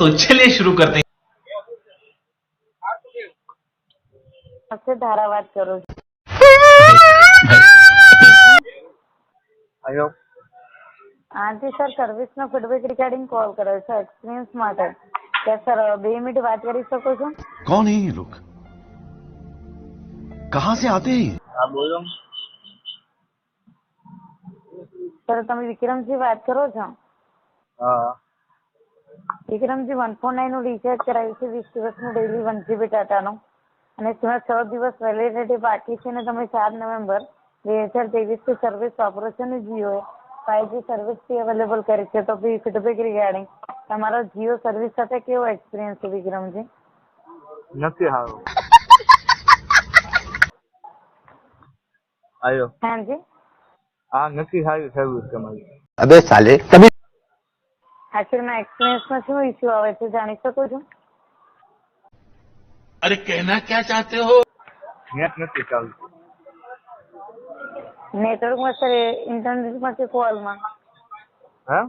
तो चलिए शुरू करते हैं નમસ્તે ધારા વાત કરું છું હલો આથી સર સર્વિસનો ફીડબેક રિગાર્ડિંગ કોલ કર્યો છે એક્સપિરિયન્સ માટે क्या સર બે મિનિટ વાત કરી શકો છો कौन है ये लोग कहां से आते हैं ये? હા બોલો સર તમે વિક્રમજી વાત કરો છો હા વિક્રમજી વન ફોર નાઇનનું રિચાર્જ કરાવ્યું છે. વીસ દિવસનું ડેલી વન જીબી ટાટાનું અને તેમાં છ દિવસ વેલિડિટી બાકી છે ને તમે ચાર નવેમ્બર બે હજાર ત્રેવીસ ત્રેવીસથી સર્વિસ વાપરો છો ને જીઓ જીઓએ ફાઇવજી સર્વિસ બી અવેલેબલ કરી છે. તો બી ફીડબેક રિગાર્ડિંગ તમારો જીઓ સર્વિસ સાથે કેવો એક્સપિરિયન્સ છે વિક્રમજી? નથી સારો. આયો. હાજી હા નથી સારી સર્વિસ તમારી. અબે સાલે તમે આખીરમાં એક્સપિરિયન્સમાં શું ઇસ્યુ આવે છે જાણી શકું છું अरे कहना क्या चाहते हो નેટ નથી ચાલતું નેટવર્કમાં સર ઇન્ટરનેટમાં કે કોલમાં હા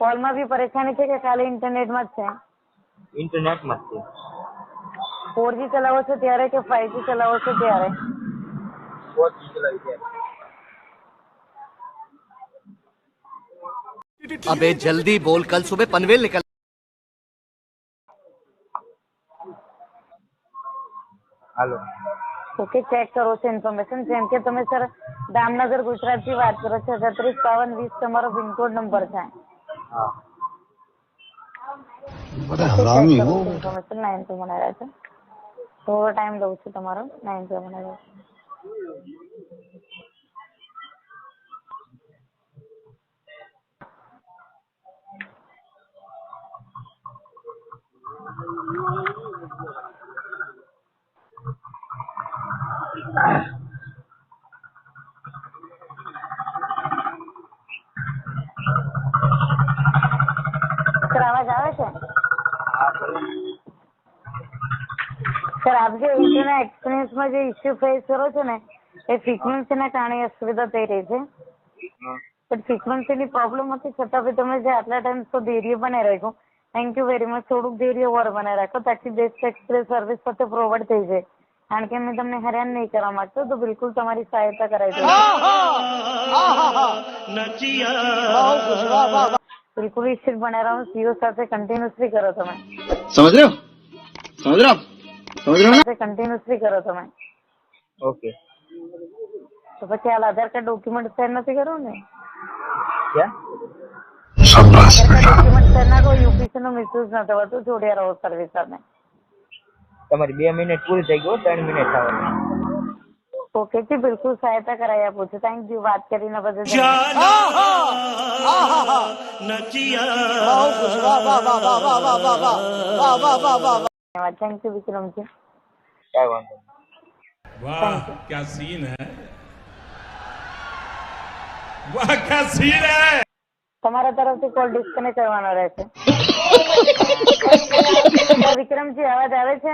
કોલમાં બી પરેશાની છે કે ખાલી ઇન્ટરનેટમાં જ છે ઇન્ટરનેટમાં જ છે ફોરજી ચલાવો છો ત્યારે કે ફાઈવજી ચલાવો છો ત્યારે ફોર જી ચલાવી છે अबे जल्दी बोल कल सुबह पनवेल निकल હાલો ઓકે ચેક કરો છો ઇન્ફોર્મેશન જેમ કે તમે સર દામનગર ગુજરાતથી વાત કરો છો છત્રીસ બાવન વીસ તમારો પિનકોડ નંબર છે હા बड़ा हरामी हो ઇન્ફોર્મેશન નાઇન ટુ મને રહે છે થોડો ટાઈમ લઉં છું તમારો નાઇન ટુ મને રહે છે સર, અવાજ જે ઇન્ટરનેટ એક્સપિરિયન્સમાં જે ઇસ્યુ ફેસ કરો છો ને, એ ફ્રિકવન્સીના કારણે અસુવિધા થઈ રહી છે. પણ ફ્રિકવન્સીની પ્રોબ્લેમ હતી, છતાં બી તમે જે આટલા ટાઈમ ધૈર્ય બનાવી રાખો થેન્ક યુ વેરી મચ થોડુંક ધૈર્ય ઓર બનાવી રાખો તાકી બેસ્ટ એક્સપ્રેસ સર્વિસ સાથે પ્રોવાઈડ થઈ જાય. કારણ કે મેં તમને હેરાન નહીં કરવા માંગતો તો બિલકુલ તમારી સહાયતા કરાવી દઉં. બિલકુલ સ્થિર બને સીઓ સાથે કન્ટિન્યુઅસલી કરો તમે. સમજ રહ્યો? સમજ રહ્યો? સમજ રહ્યો કન્ટિન્યુઅસલી કરો તમે. ઓકે. તો પછી હાલ આધાર કાર્ડ ડોક્યુમેન્ટ સેન્ડ નથી કરો ને? ડોક્યુમેન્ટ સેન્ડ ના કોઈ યુપીસી નો મિસયુઝ થવા તો જોડ્યા રહો સર્વિસ સાથે તમારી 2 મિનિટ પૂરી થઈ ગયો 3 મિનિટ થવાની ઓકે જી બિલકુલ સહાયતા કરાયા આપું થેન્ક યુ વાત કરીને બદલ થેન્ક યુ વિક્રમજી કઈ વાંધો વાહ ક્યા સીન હે વાહ ક્યા સીન હે તમારા તરફથી કોલ ડિસ્કનેક્ટ કરવાનો રહેશે વિક્રમજી અવાજ આવે છે